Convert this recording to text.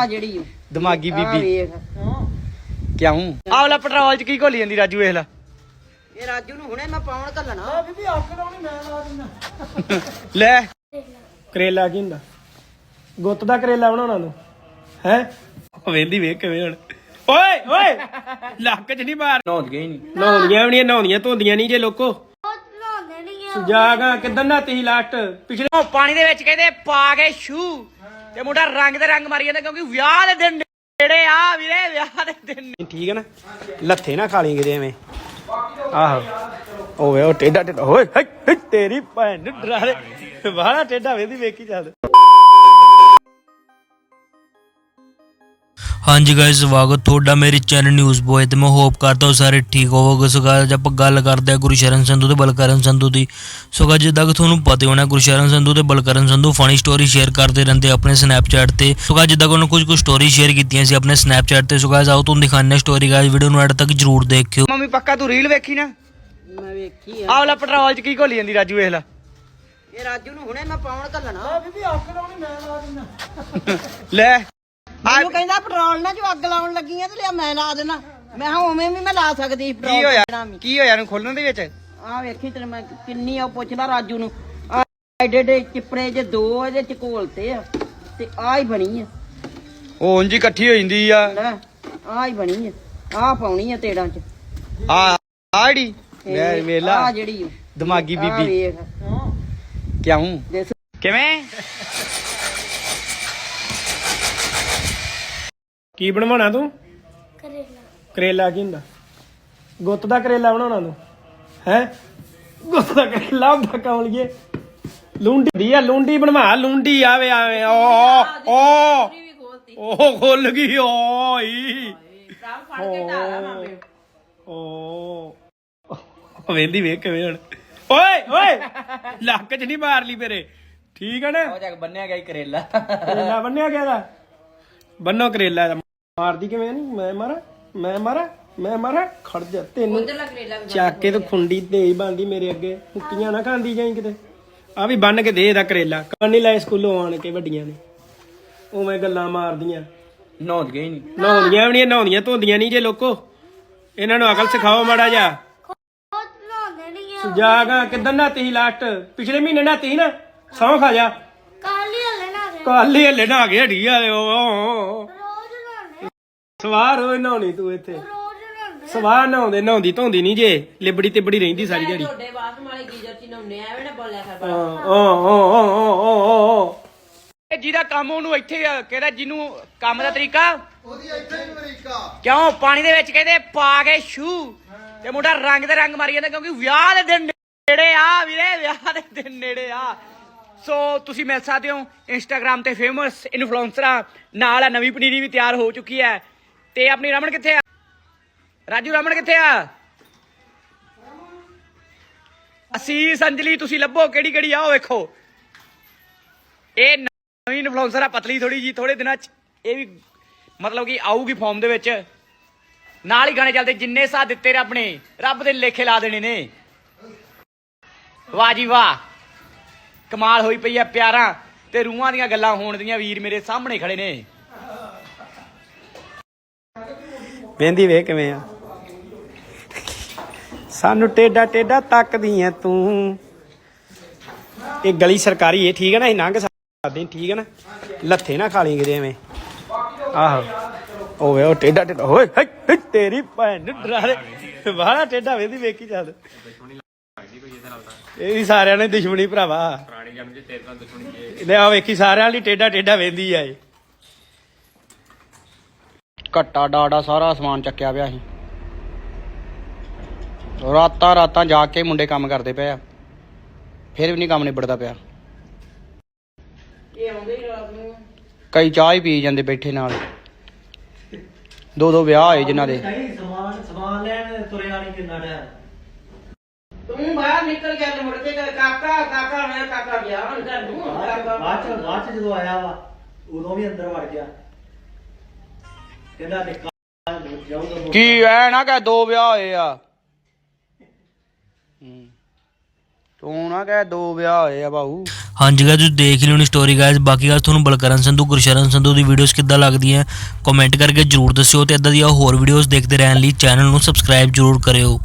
ਆ ਜਿਹੜੀ ਓ। ਦਿਮਾਗੀ ਆ ਬੀਬੀ। ਵੇਖ। ਕਿਉਂ? ਆਵਲਾ ਪੈਟਰੋਲ ਚ ਕੀ ਘੋਲੀ ਜਾਂਦੀ ਰਾਜੂ ਵੇਖ ਲੈ। ਇਹ ਰਾਜੂ ਨੂੰ ਹੁਣੇ ਮੈਂ ਪਾਉਣ ਘੱਲਣਾ। ਬੀਬੀ ਅੱਖ ਲਾਉਣੀ ਮੈਂ ਲਾ ਦਿੰਦਾ। ਲੈ। ਕਰੇਲਾ ਕੀ ਹੁੰਦਾ? ਗੁੱਤ ਦਾ ਕਰੇਲਾ ਬਣਾਉਣਾ ਨੂੰ ਹੈ? ਵੇਂਦੀ ਵੇਖ ਕਿਵੇਂ ਹੁਣ। ਓਏ ਓਏ! ਲੱਕ ਚ ਨਹੀਂ ਮਾਰ। ਨਹਾਉਂਦੀਆਂ ਹੀ ਨਹੀਂ। ਨਹਾਉਂਦੀਆਂ ਵੀ ਨਹੀਂ ਨਹਾਉਂਦੀਆਂ ਧੋਂਦੀਆਂ ਨਹੀਂ ਜੇ ਲੋਕੋ। ਜਾਗਾ ਕਿੱਦਾਂ ਨਾਤੀ ਸੀ ਲਾਸਟ ਪਿਛਲੇ ਉਹ ਪਾਣੀ ਦੇ ਵਿੱਚ ਕਹਿੰਦੇ ਪਾ ਕੇ ਸ਼ੂ ਤੇ ਮੁੰਡਾ ਰੰਗ ਦੇ ਰੰਗ ਮਾਰੀ ਜਾਂਦਾ ਕਿਉਂਕਿ ਵਿਆਹ ਦੇ ਦਿਨ ਨੇੜੇ ਆ ਵੀਰੇ ਵਿਆਹ ਦੇ ਦਿਨ ਠੀਕ ਹੈ ਨਾ? ਲੱਥੇ ਨਾ ਖਾ ਲਈ ਕਿਤੇ ਐਵੇਂ। ਆਹੋ। ਓਏ ਉਹ ਟੇਡਾ ਟੇਡਾ ਓਏ ਹਈ, ਤੇਰੀ ਭੈਣ ਨੂੰ ਡਰਾ ਦੇ। ਬਾਹਲਾ ਟੇਡਾ ਵੇਦੀ ਵੇਖੀ ਚੱਲ। ਹਾਂਜੀ ਗਾਇਸ ਸਵਾਗਤ ਤੁਹਾਡਾ ਮੇਰੇ ਚੈਨਲ ਨਿਊਜ਼ ਬੋਏ ਤੇ। ਮੈਂ ਹੋਪ ਕਰਦਾ ਹਾਂ ਸਾਰੇ ਠੀਕ ਹੋਵੋਗੇ। ਸੋ guys, ਆਪਾਂ ਗੱਲ ਕਰਦੇ ਹਾਂ ਗੁਰਸ਼ਰਨ ਸੰਧੂ ਤੇ ਬਲਕਰਨ ਸੰਧੂ ਦੀ। ਸੋ guys, ਜਿੱਦਾਂ ਕਿ ਤੁਹਾਨੂੰ ਪਤਾ ਹੋਣਾ ਗੁਰਸ਼ਰਨ ਸੰਧੂ ਤੇ Balkaran Sandhu funny story share ਕਰਦੇ ਰਹਿੰਦੇ ਆਪਣੇ ਸਨੈਪਚੈਟ ਤੇ। ਸੋ guys, ਜਿੱਦਾਂ ਕਿ ਉਹਨਾਂ ਕੁਝ ਕੁ ਸਟੋਰੀ ਸ਼ੇਅਰ ਕੀਤੀਆਂ ਸੀ ਆਪਣੇ ਸਨੈਪਚੈਟ ਤੇ। ਸੋ guys, ਆਓ ਤੁਹਾਨੂੰ ਦਿਖਾਉਂਦੇ ਹਾਂ ਸਟੋਰੀ ਗਾਇਸ ਵੀਡੀਓ ਨੂੰ ਐਡ ਤੱਕ ਜਰੂਰ ਦੇਖਿਓ। ਮੰਮੀ ਪੱਕਾ ਤੂੰ ਰੀਲ ਵੇਖੀ ਨਾ? ਮੈਂ ਵੇਖੀ ਆ। ਆਵਲਾ ਪੈਟਰੋਲ ਚ ਕੀ ਘੋਲੀ ਜਾਂਦੀ ਰਾਜੂ ਵੇਖ ਲੈ। ਇਹ ਰਾਜੂ ਨੂੰ ਹੁਣੇ ਮੈਂ ਪਾਉਣ ਘੱਲਣਾ। ਬੀਬੀ ਅੱਖ ਲਾਉਣੀ ਮੈਂ ਲਾ ਦਿੰਦਾ ਲੈ। ਮੈਨੂੰ ਕਹਿੰਦਾ ਪੈਟਰੋਲ ਨਾ ਜੋ ਅੱਗ ਲਾਉਣ ਲੱਗੀਆਂ ਤੇ ਲਿਆ ਮੈਂ ਲਾ ਦੇਣਾ। ਮੈਂ ਕਿਹਾ ਉਵੇਂ ਵੀ ਮੈਂ ਲਾ ਸਕਦੀ ਸੀ ਕੀ ਹੋਇਆ। ਕੀ ਹੋਇਆ ਨੂੰ ਖੋਲਣ ਦੇ ਵਿੱਚ? ਆ ਵੇਖੀ ਤੇਰੇ ਮੈਂ ਕਿੰਨੀ ਆ ਪੁੱਛਦਾ ਰਾਜੂ ਨੂੰ। ਆ ਐਡੇ ਐਡੇ ਚਿਪੜੇ ਜੇ ਦੋ ਇਹਦੇ ਚ ਘੋਲਤੇ ਆ ਤੇ ਆ ਹੀ ਬਣੀ ਆ। ਉਹ ਉਂਝ ਹੀ ਇਕੱਠੀ ਹੋ ਜਾਂਦੀ ਆ। ਆ ਹੀ ਬਣੀ ਆ। ਆ ਪਾਉਣੀ ਆ ਤੇੜਾਂ ਚ। ਆ ਆੜੀ ਲੈ ਵੇਲਾ ਆ ਜਿਹੜੀ। ਦਿਮਾਗੀ ਆ ਬੀਬੀ। ਕਿਉਂ? ਕਿਵੇਂ? ਕੀ ਬਣਵਾਉਣਾ ਤੂੰ? ਕਰੇਲਾ। ਕਰੇਲਾ ਕੀ ਹੁੰਦਾ? ਗੁੱਤ ਦਾ ਕਰੇਲਾ ਬਣਾਉਣਾ ਤੂੰ? ਹੈ? ਗੁੱਤ ਦਾ ਕਰੇਲਾ ਹੁੰਦਾ ਕਮਲੀਏ ਲੁੰਡੀ ਦੀ ਆ ਲੁੰਡੀ ਬਣਵਾ ਲੁੰਡੀ ਆਵੇ ਆਵੇ ਓ ਓ ਉਹ ਖੁੱਲ ਗਈ ਓਈ ਓ। ਵੇਂਦੀ ਵੇਖ ਕਿਵੇਂ ਹੁਣ। ਓਏ ਓਏ! ਲੱਕ ਚ ਨਹੀਂ ਮਾਰ ਲਈ ਮੇਰੇ। ਠੀਕ ਹੈ ਨਾ? ਉਹ ਜਗ ਬੰਨਿਆ ਗਿਆ ਈ ਕਰੇਲਾ। ਕਰੇਲਾ ਬੰਨਿਆ ਗਿਆ ਦਾ ਬੰਨੋ ਕਰੇਲਾ ਇਹਦਾ। ਮਾਰਦੀ ਕਿਵੇਂ ਨਹੀਂ ਮੈਂ ਮਾਰਾਂ ਮੈਂ ਮਾਰਾਂ ਮੈਂ ਮਾਰਾਂ ਖੜ ਜਾ ਤੈਨੂੰ ਚੱਕ ਕੇ ਤੇ ਖੁੰਡੀ ਤੇ ਬੰਦੀ ਮੇਰੇ ਅੱਗੇ। ਮੁੱਕੀਆਂ ਨਾ ਖਾਂਦੀ ਜਾਈ ਕਿਤੇ। ਆ ਵੀ ਬੰਨ ਕੇ ਦੇ ਇਹਦਾ ਕਰੇਲਾ। ਕੰਨ ਨਹੀਂ ਲਾਏ ਸਕੂਲੋਂ ਆਣ ਕੇ ਵੱਡੀਆਂ ਨੇ। ਉਵੇਂ ਗੱਲਾਂ ਮਾਰਦੀਆਂ। ਨਹਾਉਂਦੀਆਂ ਹੀ ਨਹੀਂ ਨਹਾਉਂਦੀਆਂ ਵੀ ਨਹੀਂ ਨਹਾਉਂਦੀਆਂ ਧੋਂਦੀਆਂ ਨਹੀਂ ਜੇ ਲੋਕੋ। ਇਹਨਾਂ ਨੂੰ ਅਕਲ ਸਿਖਾਓ ਮਾੜਾ ਜਾ ਜਾਗਾ ਕਿੱਦਾਂ ਨਾਤੀ ਸੀ ਲਾਸਟ ਪਿਛਲੇ ਮਹੀਨੇ ਨਾਤੀ ਸੀ ਨਾ? ਸੌਂ ਖਾ ਜਾ। ਕਾਲੀ ਹਲੇ ਨਾ ਕਾਲੇ ਹੱਲੇ ਨਾ ਗਿਆ ਢੀ ਆ ਉਹ ਸਵਾਰ ਹੋਏ ਨਹਾਉਣੀ ਤੂੰ ਇੱਥੇ। ਰੋਜ਼ ਸਵਾਰ ਨਹਾਉਂਦੇ ਨਹਾਉਂਦੀ ਧੋਂਦੀ ਨਹੀਂ ਜੇ ਲਿਬੜੀ ਤਿਬੜੀ ਰਹਿੰਦੀ ਸਾਰੀ ਦਿਹਾੜੀ। ਤੁਹਾਡੇ ਬਾਥਰੂਮ ਵਾਲੇ ਗੀਜ਼ਰ ਚ ਨਹਾਉਣੇ ਐਵੇਂ ਨਾ ਬੋਲਿਆ ਕਰ ਓ ਓ ਓ ਓ ਓ ਓ ਇਹ ਜਿਹਦਾ ਕੰਮ ਉਹਨੂੰ ਇੱਥੇ ਆ, ਕਹਿੰਦਾ ਜਿਹਨੂੰ ਕੰਮ ਦਾ ਤਰੀਕਾ? ਉਹਦੀ ਇੱਥੇ ਹੀ ਤਰੀਕਾ। ਕਿਉਂ? ਪਾਣੀ ਦੇ ਵਿੱਚ ਕਹਿੰਦੇ ਪਾ ਕੇ ਸ਼ੂ ਤੇ ਮੁੰਡਾ ਰੰਗ ਦੇ ਰੰਗ ਮਾਰੀ ਜਾਂਦਾ ਕਿਉਂਕਿ ਵਿਆਹ ਦੇ ਦਿਨ ਨੇੜੇ ਆ ਵੀਰੇ ਵਿਆਹ ਦੇ ਦਿਨ ਨੇੜੇ ਆ। ਸੋ ਤੁਸੀਂ ਮਿਲ ਸਕਦੇ ਹੋ ਇੰਸਟਾਗ੍ਰam ਤੇ ਫੇਮਸ ਇਨਫਲੂਐਂਸਰਾਂ ਨਾਲ ਆ ਨਵੀਂ ਪਨੀਰੀ ਵੀ ਤਿਆਰ ਹੋ ਚੁੱਕੀ ਹੈ। ਤੇ ਆਪਣੀ ਰਮਨ ਕਿੱਥੇ ਆ? ਰਾਜੂ, ਰਮਨ ਕਿੱਥੇ ਆ? ਅਸੀਸ ਅੰਜਲੀ ਤੁਸੀਂ ਲੱਭੋ, ਕਿਹੜੀ ਕਿਹੜੀ ਆ, ਉਹ ਵੇਖੋ। ਇਹ ਨਵੀਂ ਇਨਫਲੂਐਂਸਰ ਆ, ਪਤਲੀ ਥੋੜੀ ਜੀ ਥੋੜੇ ਦਿਨਾਂ ਚ ਇਹ ਵੀ ਮਤਲਬ ਕਿ ਆਊਗੀ ਫਾਰਮ ਦੇ ਵਿੱਚ। ਨਾਲ ਹੀ ਗਾਣੇ ਚੱਲਦੇ, ਜਿੰਨੇ ਸਾਥ ਦਿੱਤੇ ਰੱਬ ਨੇ ਰੱਬ ਦੇ ਲੇਖੇ ਲਾ ਦੇਣੇ ਨੇ। ਵਾਹ ਜੀ ਵਾਹ। ਕਮਾਲ ਹੋਈ ਪਈ ਆ ਪਿਆਰਾਂ ਤੇ ਰੂਹਾਂ ਦੀਆਂ ਗੱਲਾਂ ਹੋਣ ਦੀਆਂ ਵੀਰ ਮੇਰੇ ਸਾਹਮਣੇ ਖੜੇ ਨੇ। ਵੇਂਦੀ ਵੇ ਕਿਵੇਂ ਆ। ਸਾਨੂੰ ਟੇਡਾ ਟੇਡਾ ਤੱਕਦੀ ਐ ਤੂੰ। ਇਹ ਗਲੀ ਸਰਕਾਰੀ ਏ ਠੀਕ ਹੈ ਨਾ ਇਹ ਲੰਘ ਸਕਦੇ ਹਾਂ, ਠੀਕ ਹੈ ਨਾ। ਲੱਥੇ ਨਾ ਖਾ ਲਈ ਕਿਤੇ ਐਵੇਂ। ਆਹੋ। ਓਏ ਉਹ ਟੇਡਾ ਟੇਡਾ ਓਏ ਹਈ, ਤੇਰੀ ਭੈਣ ਨੂੰ ਡਰਾ ਦੇ। ਬਾਹਲਾ ਟੇਡਾ ਵੇਂਦੀ ਵੇਖੀ ਚੱਲ ਇਹ ਵੀ ਸਾਰਿਆਂ ਨੇ ਦੁਸ਼ਮਣੀ ਭਰਾਵਾ। ਪੁਰਾਣੀ ਜਨਮ ਚ ਤੇਰੇ ਨਾਲ ਦੁਸ਼ਮਣੀ ਲੈ ਆ ਵੇਖੀ ਸਾਰਿਆਂ ਲਈ ਟੇਡਾ ਟੇਡਾ ਵੇਂਦੀ ਆ ਇਹ। ਘੱਟਾ ਡਾੜਾ ਸਾਰਾ ਸਮਾਨ ਚੱਕਿਆ ਪਿਆ ਸੀ। ਰਾਤਾਂ ਰਾਤਾਂ ਜਾ ਕੇ ਮੁੰਡੇ ਕੰਮ ਕਰਦੇ ਪਏ ਆ। ਫਿਰ ਵੀ ਨਹੀਂ ਕੰਮ ਨਿਬੜਦਾ ਪਿਆ। ਇਹ ਆਉਂਦੇ ਹੀ ਰਾਤ ਨੂੰ। ਕਈ ਚਾਹ ਹੀ ਪੀ ਜਾਂਦੇ ਬੈਠੇ ਨਾਲ। ਦੋ ਦੋ ਵਿਆਹ ਹੋਏ ਜਿਨ੍ਹਾਂ ਦੇ। ਤੂੰ ਬਾਹਰ ਨਿਕਲ ਗਿਆ ਤੇ ਮੁੜ ਕੇ ਕਹੇ, ਕਾਕਾ ਕਾਕਾ ਮੈਂ ਕਾਕਾ ਗਿਆ ਹੁਣ ਘਰ ਨੂੰ। ਕਾਕਾ ਬਾਅਦ ਚ ਬਾਅਦ ਚ ਜਦੋਂ ਆਇਆ ਵਾ ਉਦੋਂ ਵੀ ਅੰਦਰ ਵੜ ਗਿਆ। ਕਹਿੰਦਾ ਨਿੱਕਾ ਜਾਊਗਾ ਕੀ ਐ ਨਾ ਕਿ ਦੋ ਵਿਆਹ ਹੋਏ ਆ। ਹੂੰ। ਤੂੰ ਨਾ ਕਹਿ ਦੋ ਵਿਆਹ ਹੋਏ ਆ ਬਾਹੂ। ਹਾਂਜੀ ਗਾਇਸ ਤੁਸੀਂ ਦੇਖ ਲਿਓ ਨੀ ਸਟੋਰੀ ਗਾਇਸ ਬਾਕੀ ਗੱਲ ਤੁਹਾਨੂੰ ਬਲਕਰਨ ਸੰਧੂ ਗੁਰਸ਼ਰਨ ਸੰਧੂ ਦੀ ਵੀਡੀਓਜ਼ ਕਿੱਦਾਂ ਲੱਗਦੀਆਂ ਕਮੈਂਟ ਕਰਕੇ ਜਰੂਰ ਦੱਸਿਓ ਤੇ ਇਦਾਂ ਦੀਆਂ ਹੋਰ ਵੀਡੀਓਜ਼ ਦੇਖਦੇ ਰਹਿਣ ਲਈ ਚੈਨਲ ਨੂੰ ਸਬਸਕ੍ਰਾਈਬ ਜਰੂਰ ਕਰਿਓ।